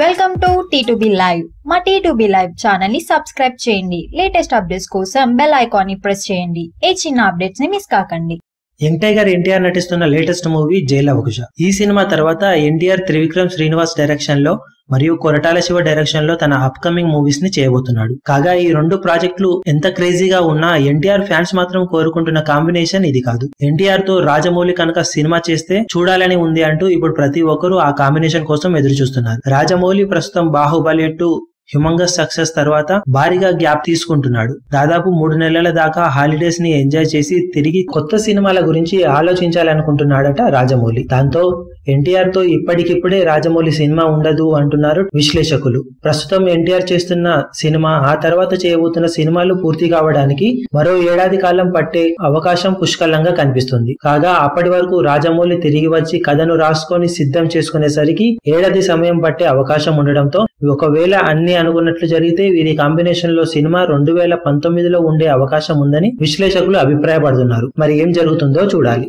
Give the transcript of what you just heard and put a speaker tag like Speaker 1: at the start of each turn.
Speaker 1: Welcome to T live మా T live ఛానల్ని subscribe చేయండి. లేటెస్ట్ అప్డేట్స్ కోసం బెల్ ఐకాన్ని ప్రెస్ చేయండి. ఏ చిన్న అప్డేట్స్ని మిస్ కాకండి.
Speaker 2: యంగ్ గారు ఎన్టీఆర్ నటిస్తున్న లేటెస్ట్ మూవీ జైలవకుశ. ఈ సినిమా తర్వాత ఎన్టీఆర్ త్రివిక్రమ్ శ్రీనివాస్ డైరెక్షన్లో మరియు కొరటాల శివ డైరెక్షన్లో తన అప్కమింగ్ మూవీస్ని చేయబోతున్నాడు. కాగా ఈ రెండు ప్రాజెక్టులు ఎంత క్రేజీగా ఉన్నా ఎన్టీఆర్ ఫ్యాన్స్ మాత్రం కోరుకుంటున్న కాంబినేషన్ ఇది కాదు. ఎన్టీఆర్తో రాజమౌళి కనుక సినిమా చేస్తే చూడాలని ఉంది అంటూ ఇప్పుడు ప్రతి ఒక్కరూ ఆ కాంబినేషన్ కోసం ఎదురు చూస్తున్నారు రాజమౌళి ప్రస్తుతం బాహుబలి టూ హ్యూమంగస్ సక్సెస్ తర్వాత భారీగా గ్యాప్ తీసుకుంటున్నాడు. దాదాపు మూడు నెలల దాకా హాలిడేస్ని ఎంజాయ్ చేసి తిరిగి కొత్త సినిమాల గురించి ఆలోచించాలనుకుంటున్నాడట రాజమౌళి. దాంతో ఎన్టీఆర్తో ఇప్పటికిప్పుడే రాజమౌళి సినిమా ఉండదు అంటున్నారు విశ్లేషకులు. ప్రస్తుతం ఎన్టీఆర్ చేస్తున్న సినిమా ఆ తర్వాత చేయబోతున్న సినిమాలు పూర్తి కావడానికి మరో ఏడాది కాలం పట్టే అవకాశం పుష్కలంగా కనిపిస్తుంది. కాగా అప్పటి వరకు రాజమౌళి తిరిగి వచ్చి కథను రాసుకొని సిద్ధం చేసుకునేసరికి ఏడాది సమయం పట్టే అవకాశం ఉండడంతో ఒకవేళ అన్ని అనుకున్నట్లు జరిగితే వీరి కాంబినేషన్లో సినిమా రెండు వేల పంతొమ్మిదిలో ఉండే అవకాశం ఉందని విశ్లేషకులు అభిప్రాయపడుతున్నారు. మరి ఏం జరుగుతుందో చూడాలి.